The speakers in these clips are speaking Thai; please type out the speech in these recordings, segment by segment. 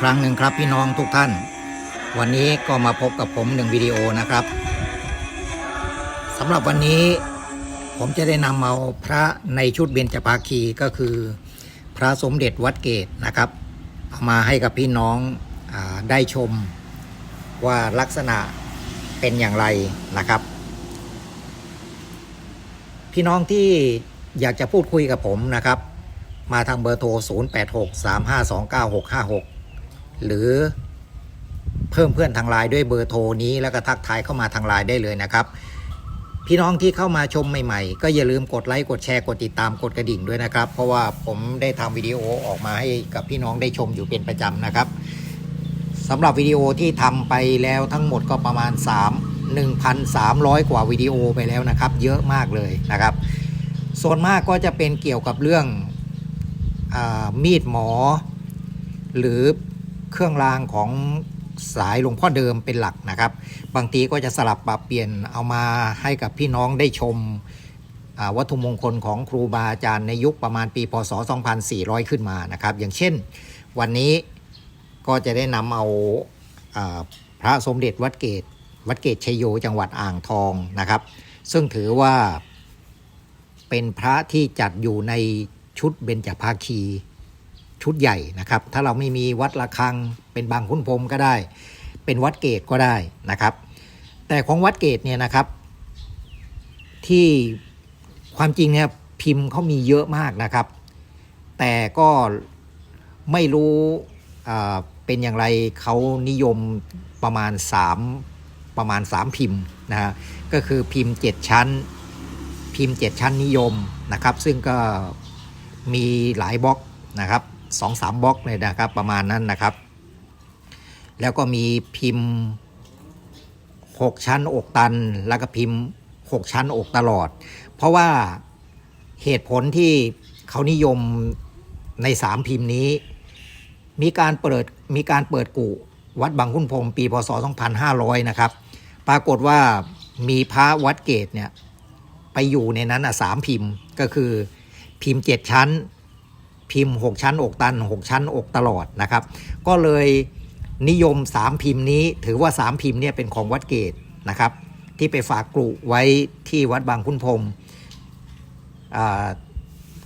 ครั้งหนึ่งครับพี่น้องทุกท่าน วันนี้ก็มาพบกับผมหนึ่งวิดีโอนะครับสำหรับวันนี้ผมจะได้นำเอาพระในชุดเบญจภาคีก็คือ พระสมเด็จวัดเกตนะครับเอามาให้กับพี่น้องอได้ชมว่าลักษณะเป็นอย่างไรนะครับ พี่น้องที่อยากจะพูดคุยกับผมนะครับ มาทางเบอร์โทร 0863529656 หรือเพิ่มเพื่อนทางไลน์ด้วยเบอร์โทรนี้แล้วก็ทักทายเข้ามาทางไลน์ได้เลยนะครับ พี่น้องที่เข้ามาชมใหม่ๆ ก็อย่าลืมกดไลค์กดแชร์กดติดตามกดกระดิ่งด้วยนะครับ เพราะว่าผมได้ทำวิดีโอออกมาให้กับพี่น้องได้ชมอยู่เป็นประจำนะครับสำหรับวิดีโอที่ทำไปแล้วทั้งหมดก็ประมาณ 3 1,300 กว่าวิดีโอไปแล้วนะครับ เยอะมากเลยนะครับ ส่วนมากก็จะเป็นเกี่ยวกับเรื่องอมีดหมอ หรือ เครื่องรางของสายหลวงพ่อเดิมเป็นหลักนะครับ บางทีก็จะสลับปรับเปลี่ยนเอามาให้กับพี่น้องได้ชมวัตถุมงคลของครูบาอาจารย์ในยุคประมาณปี พศ 2400 ขึ้นมานะครับ อย่างเช่น วันนี้ก็จะได้นำเอาอพระสมเด็จวัดเกตวัดเกตชัยโยจังหวัดอ่างทองนะครับ ซึ่งถือว่าเป็นพระที่จัดอยู่ในชุดเบญจภาคี ชุดใหญ่นะครับ ถ้าเราไม่มีวัดระฆัง เป็นบางขุนพรมก็ได้ เป็นวัดเกตก็ได้นะครับ แต่ของวัดเกตเนี่ยนะครับ ที่ความจริงเนี่ยพิมพ์เขามีเยอะมากนะครับ แต่ก็ไม่รู้เป็นอย่างไรเขานิยมประมาณ 3 ประมาณ 3 พิมพ์นะฮะก็คือพิมพ์ 7 ชั้น พิมพ์ 7 ชั้นนิยมนะครับ ซึ่งก็มีหลายบล็อกนะครับ สองสามบล็อกเลยนะครับ ประมาณนั้นนะครับ แล้วก็มีพิมพ์ 6 ชั้นอกตัน แล้วก็พิมพ์ 6 ชั้นอกตลอด เพราะว่าเหตุผลที่เขานิยมใน3พิมพ์นี้ มีการเปิดมีการเปิดกุวัดบางขุนพรมปีพศ 2500 นะครับ ปรากฏว่ามีพระวัดเกตเนี่ย ไปอยู่ในนั้นอะสามพิมพ์ก็คือพิมพ์7ชั้น พิมพ์ 6 ชั้นอกตัน 6 ชั้นอกตลอดนะครับ ก็เลยนิยม 3 พิมพ์นี้ ถือว่า 3 พิมพ์เนี่ยเป็นของวัดเกตนะครับ ที่ไปฝากกรุไว้ที่วัดบางขุนพรม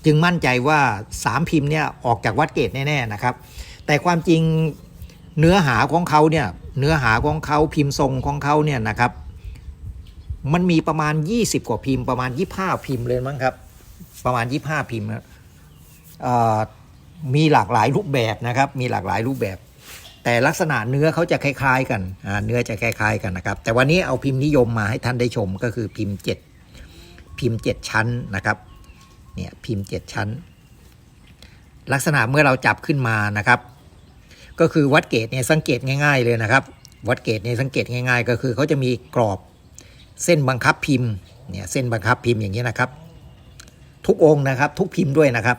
จึงมั่นใจว่า 3 พิมพ์เนี่ยออกจากวัดเกตแน่ๆนะครับ แต่ความจริงเนื้อหาของเขาเนี่ยเนื้อหาของเขาพิมพ์ทรงของเขาเนี่ยนะครับ มันมีประมาณ 20 กว่าพิมพ์ประมาณ 25 พิมพ์เลยมั้งครับ ประมาณ 25 พิมพ์นะ มีหลากหลายรูปแบบนะครับ มีหลากหลายรูปแบบ แต่ลักษณะเนื้อเขาจะคล้าย ๆ กันเนื้อจะคล้ายๆกันนะครับ แต่วันนี้เอาพิมพ์นิยมมาให้ท่านได้ชมก็คือพิมพ์ 7 พิมพ์ 7 ชั้นนะครับเนี่ยพิมพ์ 7 ชั้น ลักษณะเมื่อเราจับขึ้นมานะครับ ก็คือวัดเกตเนี่ยสังเกตง่าย ๆเลยนะครับ วัดเกตเนี่ยสังเกตง่าย ๆ ก็คือเขาจะมีกรอบเส้นบังคับพิมพ์เนี่ยเส้นบังคับพิมพ์อย่างนี้นะครับ ทุกองนะครับทุกพิมพ์ด้วยนะครับ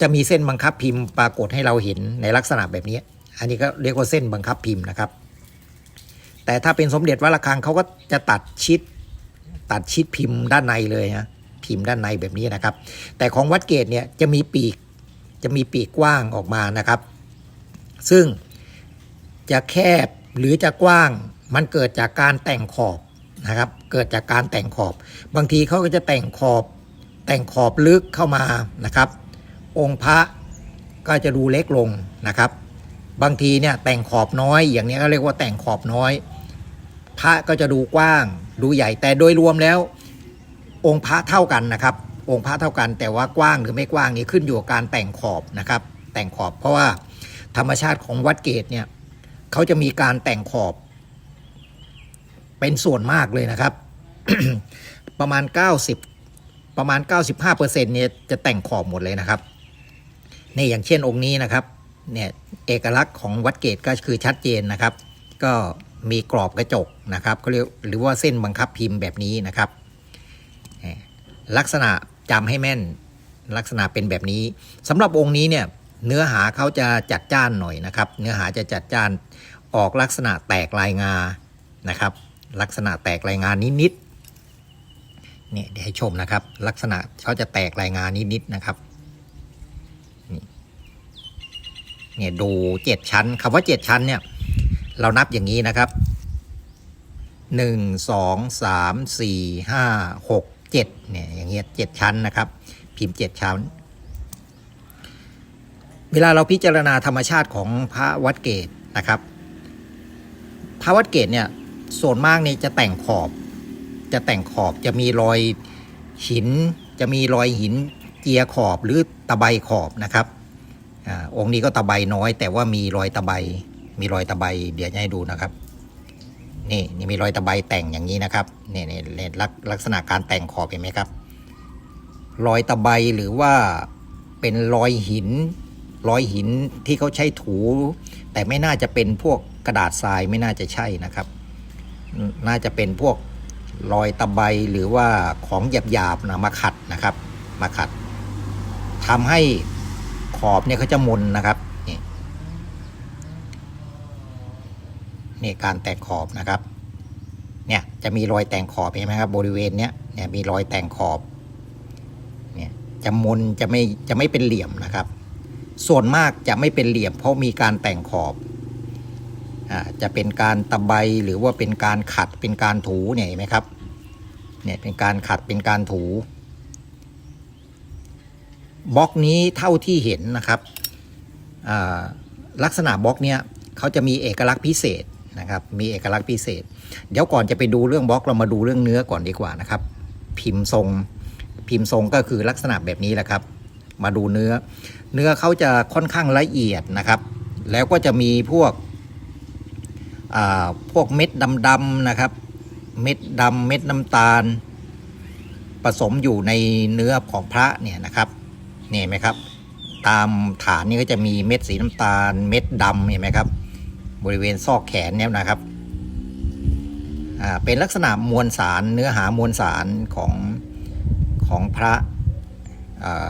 จะมีเส้นบังคับพิมพ์ปรากฏให้เราเห็นในลักษณะแบบนี้ อันนี้ก็เรียกว่าเส้นบังคับพิมพ์นะครับ แต่ถ้าเป็นสมเด็จวัดระฆังเขาก็จะตัดชิด ตัดชิดพิมพ์ด้านในเลยนะพิมพ์ด้านในแบบนี้นะครับ แต่ของวัดเกตเนี่ยจะมีปีกจะมีปีกกว้างออกมานะครับ ซึ่งจะแคบหรือจะกว้างมันเกิดจากการแต่งขอบนะครับ เกิดจากการแต่งขอบ บางทีเขาก็จะแต่งขอบแต่งขอบลึกเข้ามานะครับ องค์พระก็จะดูเล็กลงนะครับ บางทีเนี่ยแต่งขอบน้อยอย่างนี้ก็เรียกว่าแต่งขอบน้อย พระก็จะดูกว้างดูใหญ่แต่โดยรวมแล้ว องค์พระเท่ากันนะครับ องค์พระเท่ากันแต่ว่ากว้างหรือไม่กว้างนี่ขึ้นอยู่กับการแต่งขอบนะครับ แต่งขอบเพราะว่าธรรมชาติของวัดเกตเนี่ยเขาจะมีการแต่งขอบ เป็นส่วนมากเลยนะครับ ประมาณ 90 ประมาณ 95%เนี่ยจะแต่งขอบหมดเลยนะครับ นี่อย่างเช่นองค์นี้นะครับเนี่ยเอกลักษณ์ของวัดเกตก็คือชัดเจนนะครับ ก็มีกรอบกระจกนะครับก็เรียกหรือว่าเส้นบังคับพิมพ์แบบนี้นะครับ ลักษณะจำให้แม่นลักษณะเป็นแบบนี้สำหรับองค์นี้เนี่ยเนื้อหาเขาจะจัดจ้านหน่อยนะครับ เนื้อหาจะจัดจ้านออกลักษณะแตกลายงานะครับ ลักษณะแตกลายงานนิดๆเนี่ยเดี๋ยวให้ชมนะครับ ลักษณะเขาจะแตกลายงานนิดๆนะครับนี่ เนี่ยดูเจ็ดชั้นคำว่าเจ็ดชั้นเนี่ย เรานับอย่างนี้นะครับหนึ่งสองสามสี่ห้าหกเจ็ดเนี่ยอย่างเงี้ยเจ็ดชั้นนะครับ พิมพ์เจ็ดชั้น เวลาเราพิจารณาธรรมชาติของพระวัดเกตนะครับพระวัดเกตเนี่ยส่วนมากนี่จะแต่งขอบ จะแต่งขอบจะมีรอยหิน จะมีรอยหินเจียขอบหรือตะไบขอบนะครับ อองค์นี้ก็ตะไบน้อย แต่ว่ามีรอยตะไบมีรอยตะไบเดี๋ยวจะให้ดูนะครับ นี่นี่มีรอยตะไบแต่งอย่างนี้นะครับนี่นี่นี่ลักลักษณะการแต่งขอบเห็นไหมครับ รอยตะไบหรือว่าเป็นรอยหิน รอยหินที่เขาใช้ถู แต่ไม่น่าจะเป็นพวกกระดาษทรายไม่น่าจะใช่นะครับ น่าจะเป็นพวกรอยตะไบหรือว่าของหยาบๆนะมาขัดนะครับ มาขัดทำให้ ขอบเนี่ยเขาจะมนนะครับ นี่นี่การแต่งขอบนะครับ เนี่ยจะมีรอยแต่งขอบเห็นไหมครับบริเวณเนี้ยเนี่ยมีรอยแต่งขอบ เนี่ยจะมนจะไม่จะไม่เป็นเหลี่ยมนะครับ ส่วนมากจะไม่เป็นเหลี่ยม เพราะมีการแต่งขอบอ่าจะเป็นการตะไบหรือว่าเป็นการขัดเป็นการถูเนี่ยเห็นไหมครับ เนี่ยเป็นการขัดเป็นการถู บล็อกนี้เท่าที่เห็นนะครับลักษณะบล็อกเนี้ยเขาจะมีเอกลักษณ์พิเศษนะครับมีเอกลักษณ์พิเศษ เดี๋ยวก่อนจะไปดูเรื่องบล็อกเรามาดูเรื่องเนื้อก่อนดีกว่านะครับ พิมพ์ทรงพิมพ์ทรงก็คือลักษณะแบบนี้แหละครับ มาดูเนื้อ เนื้อเขาจะค่อนข้างละเอียดนะครับ แล้วก็จะมีพวกพวกเม็ดดำๆนะครับ เม็ดดำเม็ดน้ำตาล ผสมอยู่ในเนื้อของพระเนี่ยนะครับ นี่เห็นไหมครับ ตามฐานนี่ก็จะมีเม็ดสีน้ำตาล เม็ดดำเห็นไหมครับ บริเวณซอกแขนเนี่ยนะครับอ่าเป็นลักษณะมวลสารเนื้อหามวลสารของของพระอ่า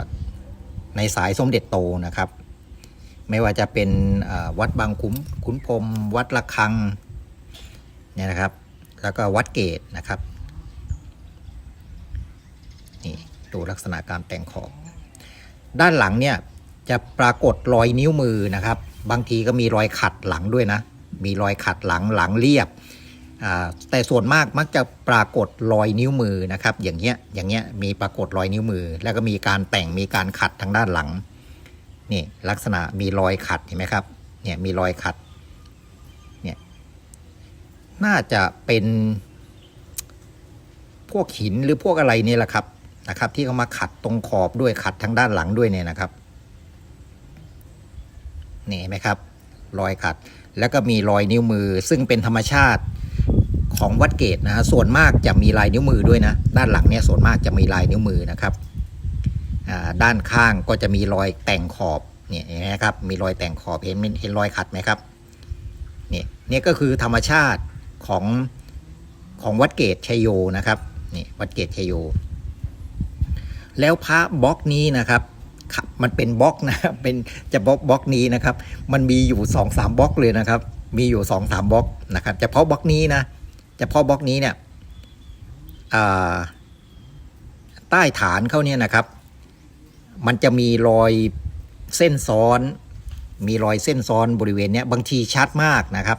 ในสายสมเด็จโตนะครับ ไม่ว่าจะเป็นอ่าวัดบางคุ้มขุนพรมวัดระฆังเนี่ยนะครับ แล้วก็วัดเกตนะครับนี่ดูลักษณะการแต่งขอบ ด้านหลังเนี่ยจะปรากฏรอยนิ้วมือนะครับ บางทีก็มีรอยขัดหลังด้วยนะ มีรอยขัดหลังหลังเรียบ แต่ส่วนมากมักจะปรากฏรอยนิ้วมือนะครับ อย่างเงี้ย อย่างเงี้ยมีปรากฏรอยนิ้วมือ แล้วก็มีการแต่งมีการขัดทางด้านหลัง นี่ลักษณะมีรอยขัดเห็นไหมครับ เนี่ยมีรอยขัด เนี่ย น่าจะเป็นพวกหินหรือพวกอะไรนี่แหละครับ นะครับ ที่เขามาขัดตรงขอบด้วยขัดทางด้านหลังด้วยเนี่ยนะครับนี่เห็นไหมครับ รอยขัด แล้วก็มีรอยนิ้วมือ ซึ่งเป็นธรรมชาติของวัดเกตนะฮะส่วนมากจะมีลายนิ้วมือด้วยนะ ด้านหลังเนี่ยส่วนมากจะมีลายนิ้วมือนะครับด้านข้างก็จะมีรอยแต่งขอบเนี่ยเห็นไหมครับมีรอยแต่งขอบเห็นเห็นรอยขัดไหมครับนี่นี่ก็คือธรรมชาติของของวัดเกตชัยโยนะครับนี่วัดเกตชัยโย แล้วพระบล็อกนี้นะครับมันเป็นบล็อกนะเป็นจะบล็อกบล็อกนี้นะครับ มันมีอยู่สองสามบล็อกเลยนะครับ มีอยู่สองสามบล็อกนะครับเฉพาะบล็อกนี้นะเฉพาะบล็อกนี้เนี่ยใต้ฐานเขาเนี่ยนะครับ มันจะมีรอยเส้นซ้อน มีรอยเส้นซ้อนบริเวณเนี้ยบางทีชัดมากนะครับ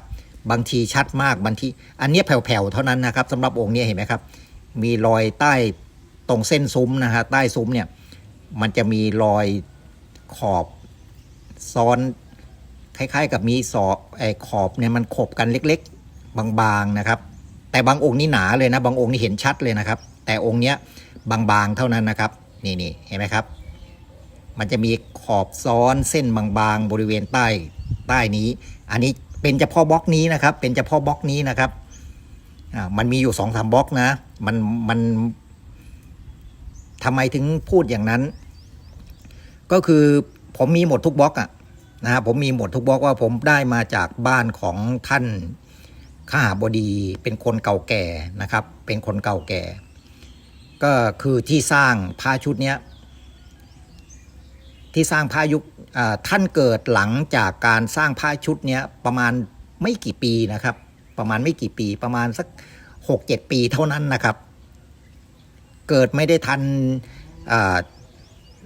บางทีชัดมากบางที อันเนี้ยแผ่วๆเท่านั้นนะครับสำหรับองค์เนี้ยเห็นไหมครับ มีรอยใต้ ตรงเส้นซุ้มนะฮะใต้ซุ้มเนี่ยมันจะมีรอยขอบซ้อนคล้าย ๆ กับมีสอบไอ้ขอบเนี่ยมันขบกันเล็ก ๆ บางๆนะครับ แต่บางองค์นี่หนาเลยนะ บางองค์นี่เห็นชัดเลยนะครับ แต่องค์เนี้ยบางๆเท่านั้นนะครับ นี่นี่เห็นไหมครับ มันจะมีขอบซ้อนเส้นบางๆบริเวณใต้ใต้นี้ อันนี้เป็นเฉพาะบล็อกนี้นะครับ เป็นเฉพาะบล็อกนี้นะครับอ่ามันมีอยู่สองสามบล็อกนะ มันมัน ทำไมถึงพูดอย่างนั้น ก็คือผมมีหมดทุกบล็อกอะนะฮะผมมีหมดทุกบล็อกว่าผมได้มาจากบ้านของท่านข้าาบดีเป็นคนเก่าแก่นะครับ เป็นคนเก่าแก่ ก็คือที่สร้างผ้าชุดเนี้ยที่สร้างผ้ายุคท่านเกิดหลังจากการสร้างผ้าชุดเนี้ยประมาณไม่กี่ปีนะครับ ประมาณไม่กี่ปีประมาณสักหกเจ็ดปีเท่านั้นนะครับ เกิดไม่ได้ทัน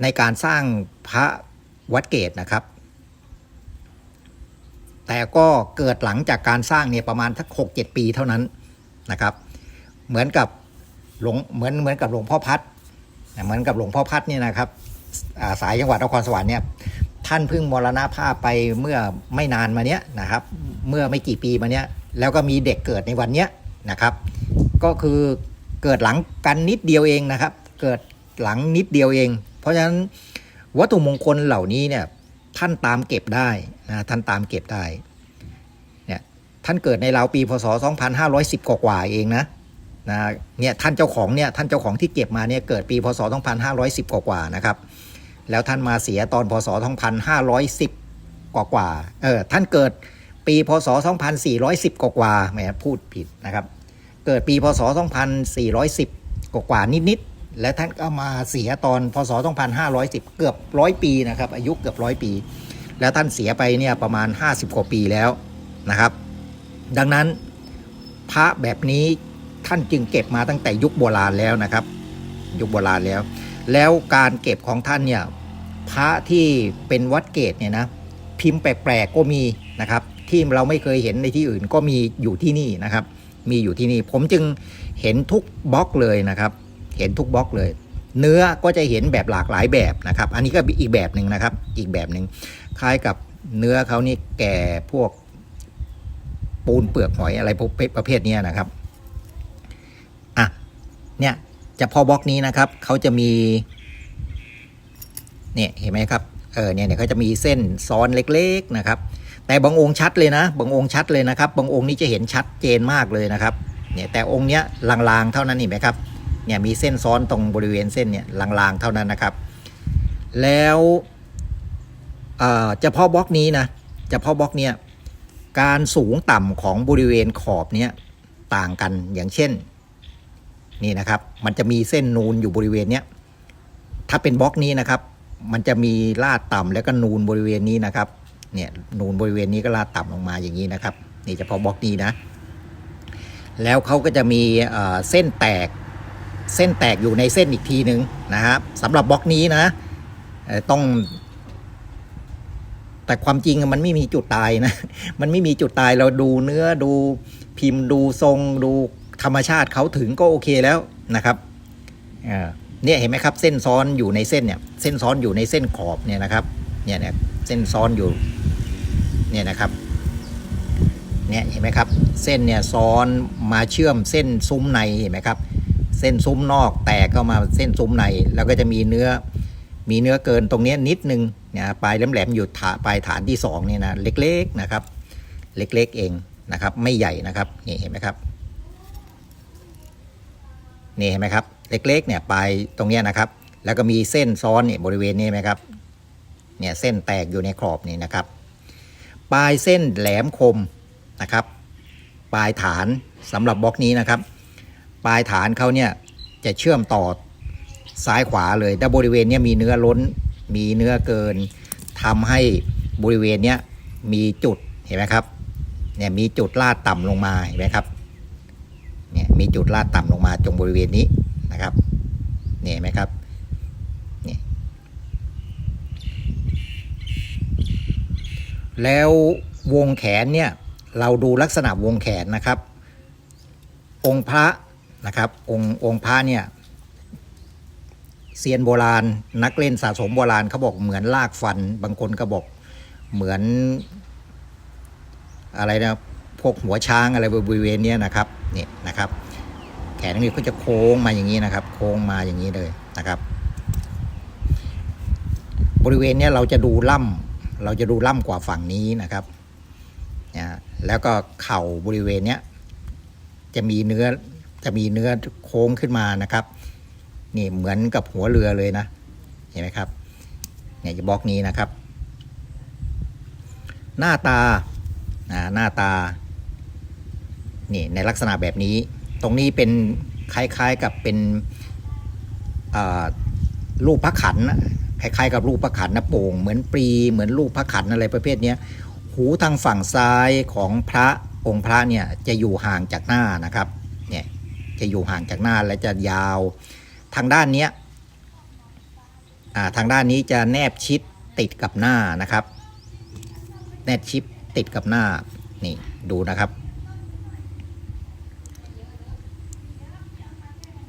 ในการสร้างพระวัดเกตนะครับ แต่ก็เกิดหลังจากการสร้างเนี่ยประมาณสักหกเจ็ดปีเท่านั้นนะครับ เหมือนกับหลวงเหมือนเหมือนกับหลวงพ่อพัดเหมือนกับหลวงพ่อพัดเนี่ยนะครับาสายจังหวัดนครสวรรค์เนี่ยท่านเพิ่งมรณภาพไปเมื่อไม่นานมาเนี้ยนะครับ เมื่อไม่กี่ปีมาเนี้ยแล้วก็มีเด็กเกิดในวันเนี้ยนะครับ ก็คือ เกิดหลังกันนิดเดียวเองนะครับ เกิดหลังนิดเดียวเอง เพราะฉะนั้นวัตถุมงคลเหล่านี้เนี่ยท่านตามเก็บได้นะท่านตามเก็บได้เนี่ยท่านเกิดในราวปีพศ 2510 กว่าเองนะนะเนี่ยท่านเจ้าของเนี่ยท่านเจ้าของที่เก็บมาเนี่ยเกิดปีพศ 2510 กว่านะครับ แล้วท่านมาเสียตอนพศ 2510 กว่าๆเออท่านเกิดปีพศ 2410 กว่าแหมพูดผิดนะครับ เกิดปีพศ 2410 กว่าๆนิดๆ และท่านก็มาเสียตอนพศ 2510 เกือบร้อยปีนะครับ อายุเกือบร้อยปี แล้วท่านเสียไปเนี่ยประมาณ 50 กว่าปีแล้วนะครับ ดังนั้นพระแบบนี้ท่านจึงเก็บมาตั้งแต่ยุคโบราณแล้วนะครับ ยุคโบราณแล้ว แล้วการเก็บของท่านเนี่ยพระที่เป็นวัดเกตเนี่ยนะพิมพ์แปลกๆก็มีนะครับ ที่เราไม่เคยเห็นในที่อื่นก็มีอยู่ที่นี่นะครับ มีอยู่ที่นี่ ผมจึงเห็นทุกบล็อกเลยนะครับ เห็นทุกบล็อกเลย เนื้อก็จะเห็นแบบหลากหลายแบบนะครับ อันนี้ก็อีกแบบหนึ่งนะครับ อีกแบบหนึ่งคล้ายกับเนื้อเขานี่แก่พวกปูนเปลือกหอยอะไรพวกประเภทนี้นะครับอะเนี่ยจะพอบล็อกนี้นะครับเขาจะมีเนี่ยเห็นไหมครับเออเนี่ยเนี่ยเขาจะมีเส้นซ้อนเล็ก ๆนะครับ แต่บางองค์ชัดเลยนะ บางองค์ชัดเลยนะครับ บางองค์นี้จะเห็นชัดเจนมากเลยนะครับ เนี่ยแต่องค์เนี้ยลางๆเท่านั้นเห็นไหมครับ เนี่ยมีเส้นซ้อนตรงบริเวณเส้นเนี่ยลางๆเท่านั้นนะครับ แล้วเอ่อเฉพาะบล็อกนี้นะเฉพาะบล็อกเนี้ยการสูงต่ำของบริเวณขอบเนี้ยต่างกันอย่างเช่นนี่นะครับ มันจะมีเส้นนูนอยู่บริเวณเนี้ยถ้าเป็นบล็อกนี้นะครับ มันจะมีลาดต่ำแล้วก็นูนบริเวณนี้นะครับ เนี่ยนูนบริเวณนี้ก็ลาดต่ำลงมาอย่างนี้นะครับ นี่เฉพาะบล็อกนี้นะ แล้วเขาก็จะมีเส้นแตก เส้นแตกอยู่ในเส้นอีกทีหนึ่งนะครับสำหรับบล็อกนี้นะต้อง แต่ความจริงมันไม่มีจุดตายนะ มันไม่มีจุดตายเราดูเนื้อดูพิมพ์ดูทรงดูธรรมชาติเขาถึงก็โอเคแล้วนะครับเนี่ยเห็นไหมครับ เส้นซ้อนอยู่ในเส้นเนี่ย เส้นซ้อนอยู่ในเส้นขอบเนี่ยนะครับ เนี่ยเนี่ยเส้นซ้อนอยู่ เนี่ยนะครับเนี่ยเห็นไหมครับ เส้นเนี่ยซ้อนมาเชื่อมเส้นซุ้มในเห็นไหมครับ เส้นซุ้มนอกแตกเข้ามาเส้นซุ้มใน แล้วก็จะมีเนื้อมีเนื้อเกินตรงนี้นิดนึงเนี่ยปลายแหลมๆอยู่ถาปลายฐานที่สองเนี่ยนะเล็กๆนะครับ เล็กๆเองนะครับ ไม่ใหญ่นะครับนี่เห็นไหมครับนี่เห็นไหมครับ เล็กๆเนี่ยปลายตรงเนี้ยนะครับ แล้วก็มีเส้นซ้อนเนี่ยบริเวณนี้ไหมครับเนี่ยเส้นแตกอยู่ในขอบนี่นะครับ ปลายเส้นแหลมคมนะครับ ปลายฐานสำหรับบล็อกนี้นะครับ ปลายฐานเขาเนี่ยจะเชื่อมต่อซ้ายขวาเลยแต่บริเวณนี้มีเนื้อล้น มีเนื้อเกินทำให้บริเวณนี้มีจุดเห็นไหมครับเนี่ยมีจุดลาดต่ำลงมาเห็นไหมครับเนี่ยมีจุดลาดต่ำลงมาตรงบริเวณนี้นะครับเนี่ยเห็นไหมครับเนี่ย แล้ววงแขนเนี่ยเราดูลักษณะวงแขนนะครับ องค์พระนะครับ องค์องค์พระเนี่ยเซียนโบราณ นักเล่นสะสมโบราณเขาบอกเหมือนลากฟัน บางคนก็บอกเหมือนอะไรนะพวกหัวช้างอะไรบริเวณเนี้ยนะครับเนี่ยนะครับ แขนนี่ก็จะโค้งมาอย่างนี้นะครับ โค้งมาอย่างนี้เลยนะครับ บริเวณเนี้ยเราจะดูล่ำ เราจะดูล่ำกว่าฝั่งนี้นะครับนะแล้วก็เข่าบริเวณเนี้ยจะมีเนื้อจะมีเนื้อโค้งขึ้นมานะครับ นี่เหมือนกับหัวเรือเลยนะเห็นไหมครับเนี่ยจะบล็อกนี้นะครับ หน้าตาหน้าตานี่ในลักษณะแบบนี้ ตรงนี้เป็นคล้ายๆกับเป็นรูปพระขันนะ คล้ายๆกับรูปพระขันนะโป่งเหมือนปรีเหมือนรูปพระขันอะไรประเภทเนี้ยหูทางฝั่งซ้ายของพระองค์พระเนี่ยจะอยู่ห่างจากหน้านะครับเนี่ยจะอยู่ห่างจากหน้าและจะยาวทางด้านเนี้ยอ่าทางด้านนี้จะแนบชิดติดกับหน้านะครับ แนบชิดติดกับหน้านี่ดูนะครับ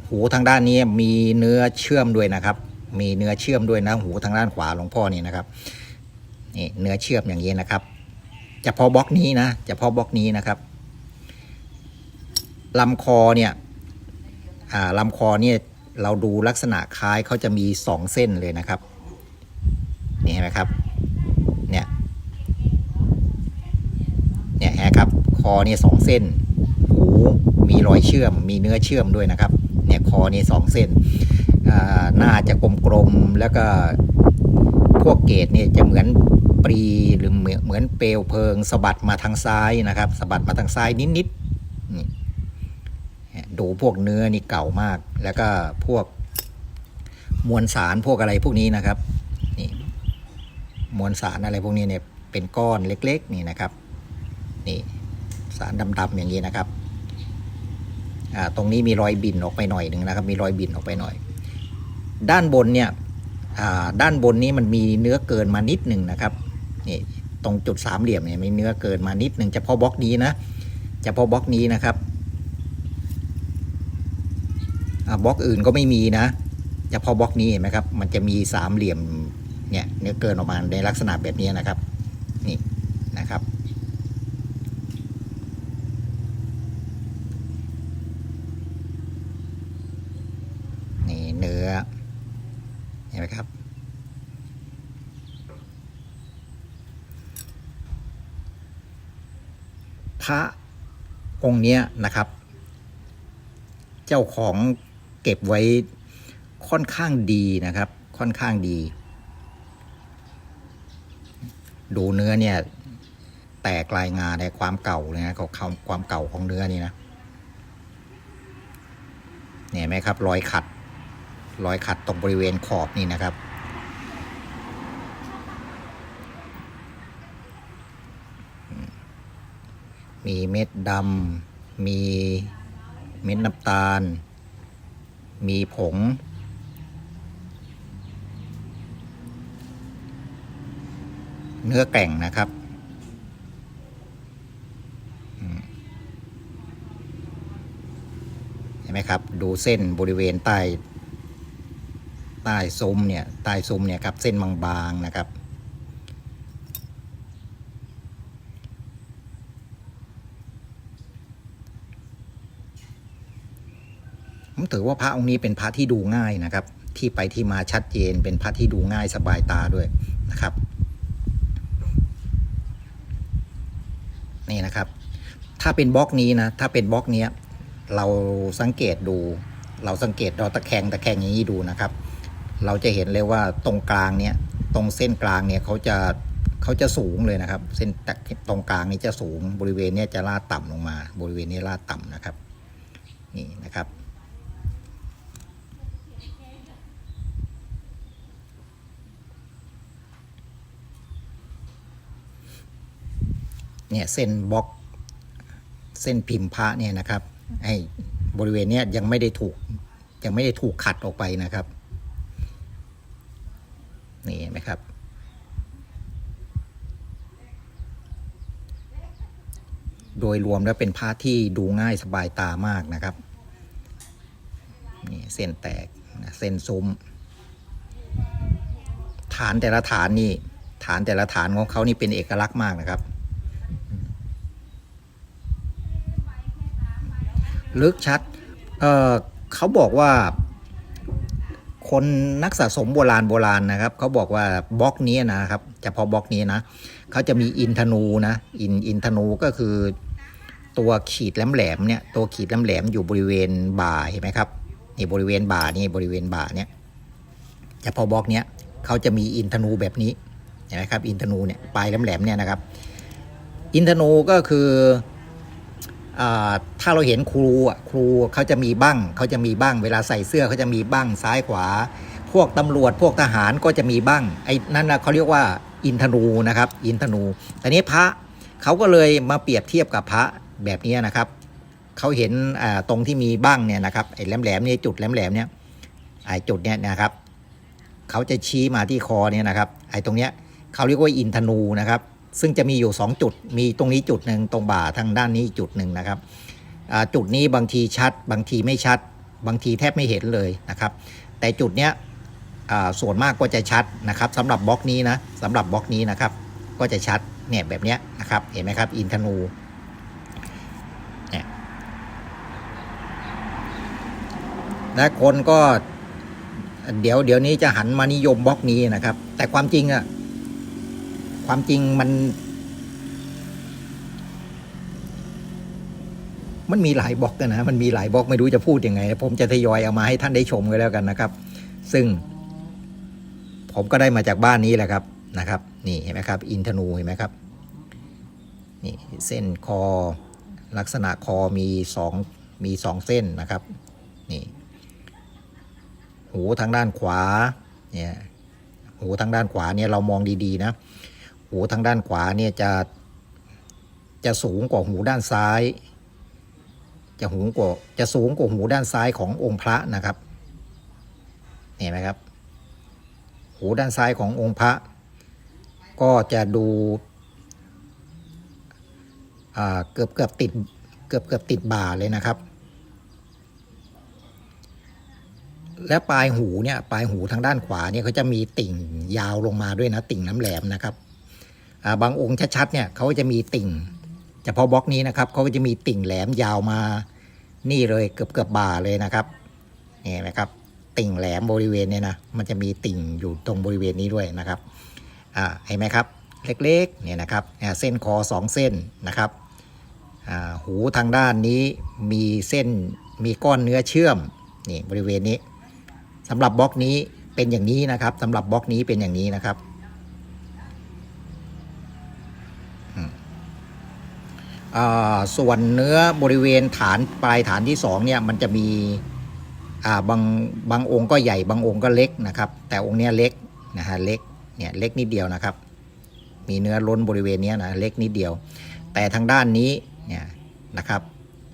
หูทางด้านนี้มีเนื้อเชื่อมด้วยนะครับ มีเนื้อเชื่อมด้วยนะหูทางด้านขวาหลวงพ่อนี่นะครับนี่เนื้อเชื่อมอย่างนี้นะครับเฉพาะบล็อกนี้นะเฉพาะบล็อกนี้นะครับลำคอเนี่ยอ่าลำคอเนี่ยเราดูลักษณะคล้ายเขาจะมีสองเส้นเลยนะครับนี่เห็นไหมครับเนี่ยเนี่ยฮะครับคอเนี่ยสองเส้นหูมีรอยเชื่อม มีเนื้อเชื่อมด้วยนะครับ เนี่ยคอนี่สองเส้น หน้าจะกลมๆแล้วก็พวกเกตเนี่ยจะเหมือนปรีหรือเหมือนเหมือนเปลวเพลิงสะบัดมาทางซ้ายนะครับสะบัดมาทางซ้ายนิดๆนี่ดูพวกเนื้อนี่เก่ามาก แล้วก็พวกมวลสารพวกอะไรพวกนี้นะครับนี่มวลสารอะไรพวกนี้เนี่ยเป็นก้อนเล็ก ๆ นี่นะครับนี่สารดำๆอย่างนี้นะครับอ่าตรงนี้มีรอยบินออกไปหน่อยหนึ่งนะครับ มีรอยบินออกไปหน่อย ด้านบนเนี่ยด้านบนนี้มันมีเนื้อเกินมานิดหนึ่งนะครับนี่ตรงจุดสามเหลี่ยมเนี่ยมีเนื้อเกินมานิดหนึ่งเฉพาะบล็อกนี้นะเฉพาะบล็อกนี้นะครับบล็อกอื่นก็ไม่มีนะเฉพาะบล็อกนี้เห็นไหมครับ มันจะมีสามเหลี่ยมเนี่ยเนื้อเกินออกมาในลักษณะแบบนี้นะครับนี่นะครับ นี่เนื้อเห็นไหมครับ พระองค์เนี้ยนะครับ เจ้าของเก็บไว้ค่อนข้างดีนะครับ ค่อนข้างดี ดูเนื้อเนี่ย แตกลายงาในความเก่าเลยนะความความเก่าของเนื้อนี่นะเนี่ยไหมครับ รอยขัด รอยขัดตรงบริเวณขอบนี่นะครับ มีเม็ดดำ มีเม็ดน้ำตาล มีผง เนื้อแก่งนะครับเห็นไหมครับ ดูเส้นบริเวณใต้ ใต้ซุ้มเนี่ย ใต้ซุ้มเนี่ยครับ เส้นบางๆนะครับ ถือว่าพระองค์นี้เป็นพระที่ดูง่ายนะครับ ที่ไปที่มาชัดเจนเป็นพระที่ดูง่ายสบายตาด้วยนะครับ นี่นะครับ ถ้าเป็นบล็อกนี้นะ ถ้าเป็นบล็อกเนี้ยเราสังเกตดู เราสังเกตเราตะแคงตะแคงอย่างนี้ดูนะครับ เราจะเห็นเลยว่าตรงกลางเนี้ยตรงเส้นกลางเนี่ยเขาจะเขาจะสูงเลยนะครับ เส้นตตรงกลางนี้จะสูงบริเวณเนี้ยจะลาดต่ำลงมา บริเวณนี้ลาดต่ำนะครับ นี่นะครับ เนี่ยเส้นบล็อกเส้นพิมพ์พระเนี่ยนะครับไอ้บริเวณเนี้ยยังไม่ได้ถูกยังไม่ได้ถูกขัดออกไปนะครับนี่เห็นไหมครับ โดยรวมแล้วเป็นผ้าที่ดูง่ายสบายตามากนะครับ นี่เส้นแตกเส้นซุ้ม ฐานแต่ละฐานนี่ ฐานแต่ละฐานของเขานี่เป็นเอกลักษณ์มากนะครับ ลึกชัดเอ่อเขาบอกว่า คนนักสะสมโบราณโบราณนะครับ เขาบอกว่าบล็อกนี้นะครับเฉพาะบล็อกนี้นะเขาจะมีอินธนูนะอินอินธนูก็คือตัวขีดแหลมๆเนี่ยตัวขีดแหลมๆอยู่บริเวณบ่าเห็นไหมครับนี่บริเวณบ่านี่บริเวณบ่าเนี่ยเฉพาะบล็อกเนี้ยเขาจะมีอินธนูแบบนี้เห็นไหมครับอินธนูเนี่ยปลายแหลมๆเนี่ยนะครับ อินธนูก็คือ ถ้าเราเห็นครูครูเขาจะมีบ้างเขาจะมีบ้าง เวลาใส่เสื้อเขาจะมีบ้างซ้ายขวา พวกตำรวจพวกทหารก็จะมีบ้างไอ้นั่นนะเขาเรียกว่าอินธนูนะครับ อินธนูแต่นี้พระเขาก็เลยมาเปรียบเทียบกับพระแบบนี้นะครับเขาเห็นตรงที่มีบ้างเนี่ยนะครับไอ้แหลมๆนี่จุดแหลมๆเนี่ยไอ้จุดเนี่ยนะครับเขาจะชี้มาที่คอเนี่ยนะครับไอ้ตรงเนี้ยเขาเรียกว่าอินธนูนะครับ ซึ่งจะมีอยู่ 2 จุด มีตรงนี้จุดหนึ่งตรงบ่าทางด้านนี้จุดหนึ่งนะครับจุดนี้บางทีชัด บางทีไม่ชัด บางทีแทบไม่เห็นเลยนะครับ แต่จุดเนี้ยส่วนมากก็จะชัดนะครับสำหรับบล็อกนี้นะสำหรับบล็อกนี้นะครับ ก็จะชัดเนี่ยแบบเนี้ยนะครับเห็นไหมครับอินทนูเนี่ยและคนก็เดี๋ยวเดี๋ยวนี้จะหันมานิยมบล็อกนี้นะครับ แต่ความจริงอะ ความจริงมัน มันมีหลายบล็อกกันนะ มันมีหลายบล็อกไม่รู้จะพูดยังไง ผมจะทยอยเอามาให้ท่านได้ชมกันแล้วกันนะครับ ซึ่ง ผมก็ได้มาจากบ้านนี้แหละครับนะครับ นี่เห็นไหมครับ อินทนูเห็นไหมครับ นี่เส้นคอ ลักษณะคอมีสองมีสองเส้นนะครับ นี่ หูทางด้านขวา เนี่ยหูทางด้านขวาเนี่ยเรามองดีๆนะ หูทางด้านขวาเนี่ยจะจะสูงกว่าหูด้านซ้าย จะหูกว่าจะสูงกว่าหูด้านซ้ายขององค์พระนะครับเห็นไหมครับ หูด้านซ้ายขององค์พระ ก็จะดูอ่าเกือบเกือบติดเกือบเกือบติดบ่าเลยนะครับ และปลายหูเนี่ยปลายหูทางด้านขวาเนี่ยเขาจะมีติ่งยาวลงมาด้วยนะติ่งน้ำแหลมนะครับ บางองค์ชัดๆเนี่ยเขาจะมีติ่งเฉพาะบล็อกนี้นะครับเขาก็จะมีติ่งแหลมยาวมา นี่เลยเกือบเกือบบ่าเลยนะครับนี่เห็นไหมครับ ติ่งแหลมบริเวณเนี่ยนะมันจะมีติ่งอยู่ตรงบริเวณนี้ด้วยนะครับอ่าเห็นไหมครับเล็กๆเนี่ยนะครับเส้นคอสองเส้นนะครับอ่าหูทางด้านนี้มีเส้นมีก้อนเนื้อเชื่อมนี่บริเวณนี้สำหรับบล็อกนี้เป็นอย่างนี้นะครับสำหรับบล็อกนี้เป็นอย่างนี้นะครับอืมอ่า ส่วนเนื้อบริเวณฐานปลายฐานที่สองเนี่ยมันจะมีบางบางองค์ก็ใหญ่บางองค์ก็เล็กนะครับ แต่องค์เนี้ยเล็กนะฮะเล็กเนี่ยเล็กนิดเดียวนะครับ มีเนื้อล้นบริเวณนี้นะเล็กนิดเดียว แต่ทางด้านนี้เนี่ยนะครับ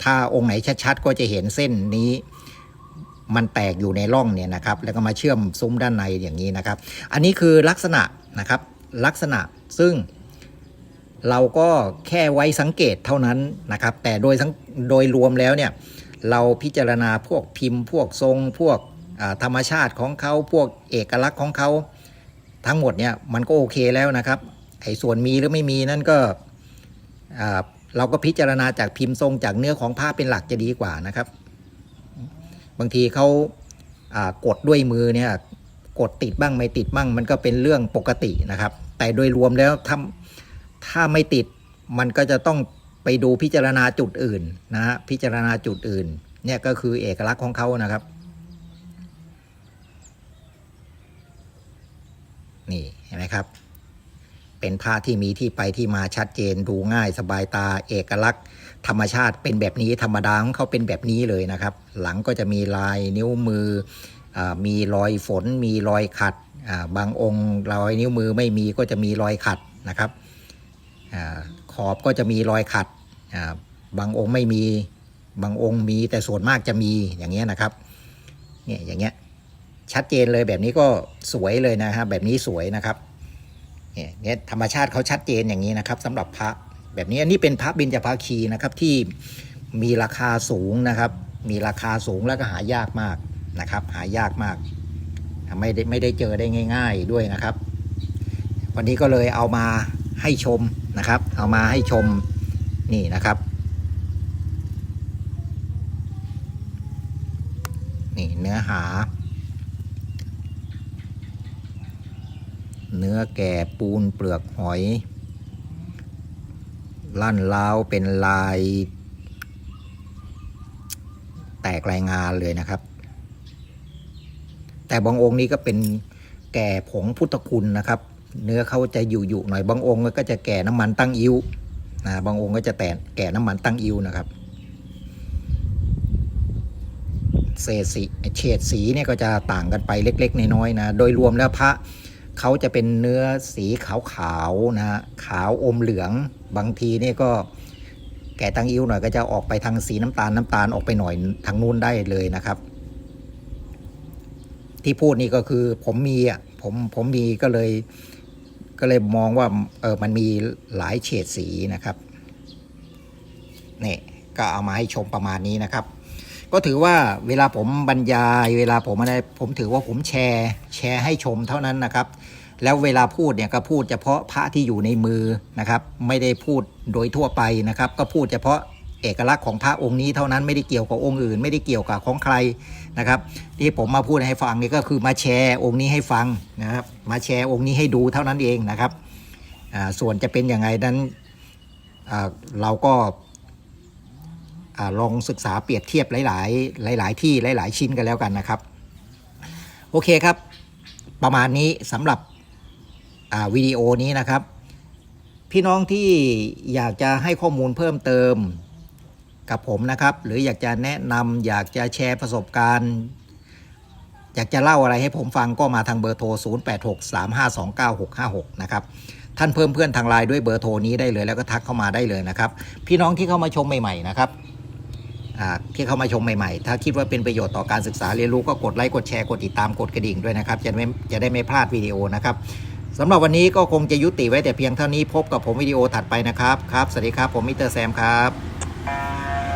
ถ้าองค์ไหนชัดๆก็จะเห็นเส้นนี้มันแตกอยู่ในร่องเนี่ยนะครับ แล้วก็มาเชื่อมซุ้มด้านในอย่างนี้นะครับ อันนี้คือลักษณะนะครับลักษณะซึ่ง เราก็แค่ไว้สังเกตเท่านั้นนะครับ แต่โดยสังโดยรวมแล้วเนี่ยเราพิจารณาพวกพิมพ์ พวกทรง พวกธรรมชาติของเขาพวกเอกลักษณ์ของเขาทั้งหมดเนี่ยมันก็โอเคแล้วนะครับไอ้ส่วนมีหรือไม่มีนั่นก็เราก็พิจารณาจากพิมพ์ทรงจากเนื้อของผ้าเป็นหลักจะดีกว่านะครับ บางทีเขากดด้วยมือเนี่ยกดติดบ้างไม่ติดบ้างมันก็เป็นเรื่องปกตินะครับ แต่โดยรวมแล้วถ้า ถ้าไม่ติดมันก็จะต้องไปดูพิจารณาจุดอื่นนะฮะพิจารณาจุดอื่น เนี่ยก็คือเอกลักษณ์ของเขานะครับ นี่เห็นไหมครับ เป็นผ้าที่มีที่ไปที่มาชัดเจนดูง่ายสบายตาเอกลักษณ์ธรรมชาติเป็นแบบนี้ธรรมดาของเขาเป็นแบบนี้เลยนะครับ หลังก็จะมีลายนิ้วมืออมีรอยฝน มีรอยขัดบางองค์รอยนิ้วมือไม่มีก็จะมีรอยขัดนะครับ ขอบก็จะมีรอยขัดบางองค์ไม่มีบางองค์มีแต่ส่วนมากจะมีอย่างเงี้ยนะครับเนี่ยอย่างเงี้ยชัดเจนเลยแบบนี้ก็สวยเลยนะครับแบบนี้สวยนะครับเนี่ยธรรมชาติเขาชัดเจนอย่างนี้นะครับสำหรับพระแบบนี้อันนี้เป็นพระบิณฑภาคีนะครับที่มีราคาสูงนะครับ มีราคาสูงแล้วก็หายากมากนะครับ หายากมากไม่ได้ไม่ได้เจอได้ง่าย ๆด้วยนะครับ วันนี้ก็เลยเอามา ให้ชมนะครับ เอามาให้ชมนี่นะครับนี่เนื้อหา เนื้อแก่ปูนเปลือกหอย ลั่นเล้าเป็นลาย แตกรายงานเลยนะครับ แต่บางองค์นี้ก็เป็นแก่ผงพุทธคุณนะครับ เนื้อเขาจะอยู่ๆหน่อยบางองค์ก็จะแก่น้ำมันตั้งอิ้วนะบางองค์ก็จะแต่แก่น้ำมันตั้งอิ้วนะครับเศษสีเฉดสีเนี่ยก็จะต่างกันไปเล็ก ๆ น้อยๆนะ โดยรวมแล้วพระเขาจะเป็นเนื้อสีขาวๆนะฮะขาวอมเหลืองบางทีเนี่ยก็แก่ตั้งอิ้วหน่อยก็จะออกไปทางสีน้ำตาลน้ำตาลออกไปหน่อยทางนู้นได้เลยนะครับ ที่พูดนี่ก็คือผมมีอะผมผมมีก็เลย ก็เลยมองว่าเออมันมีหลายเฉดสีนะครับนี่ก็เอามาให้ชมประมาณนี้นะครับ ก็ถือว่าเวลาผมบรรยาย เวลาผมอะไรผมถือว่าผมแชร์ แชร์ให้ชมเท่านั้นนะครับ แล้วเวลาพูดเนี่ยก็พูดเฉพาะพระที่อยู่ในมือนะครับ ไม่ได้พูดโดยทั่วไปนะครับ ก็พูดเฉพาะ เอกลักษณ์ของพระองค์นี้เท่านั้นไม่ได้เกี่ยวกับองค์อื่น ไม่ได้เกี่ยวกับของใครนะครับ ที่ผมมาพูดให้ฟังนี่ก็คือมาแชร์องค์นี้ให้ฟังนะครับ มาแชร์องค์นี้ให้ดูเท่านั้นเองนะครับส่วนจะเป็นยังไงนั้นเราก็ลองศึกษาเปรียบเทียบหลาย ๆ หลาย ๆ ที่หลาย ๆ ชิ้นกันแล้วกันนะครับ โอเคครับ ประมาณนี้สำหรับวิดีโอนี้นะครับ พี่น้องที่อยากจะให้ข้อมูลเพิ่มเติม กับผมนะครับ หรืออยากจะแนะนำอยากจะแชร์ประสบการณ์ อยากจะเล่าอะไรให้ผมฟังก็มาทางเบอร์โทร 0863529656 นะครับท่านเพิ่มเพื่อนทางไลน์ด้วยเบอร์โทรนี้ได้เลยแล้วก็ทักเข้ามาได้เลยนะครับ พี่น้องที่เข้ามาชมใหม่ๆนะครับที่เข้ามาชมใหม่ๆ ถ้าคิดว่าเป็นประโยชน์ต่อการศึกษาเรียนรู้ก็กดไลค์กดแชร์กดติดตามกดกระดิ่งด้วยนะครับ จะไม่จะได้ไม่พลาดวิดีโอนะครับสำหรับวันนี้ก็คงจะยุติไว้แต่เพียงเท่านี้พบกับผมวิดีโอถัดไปนะครับครับสวัสดีครับผมมิสเตอร์แซมครับ Música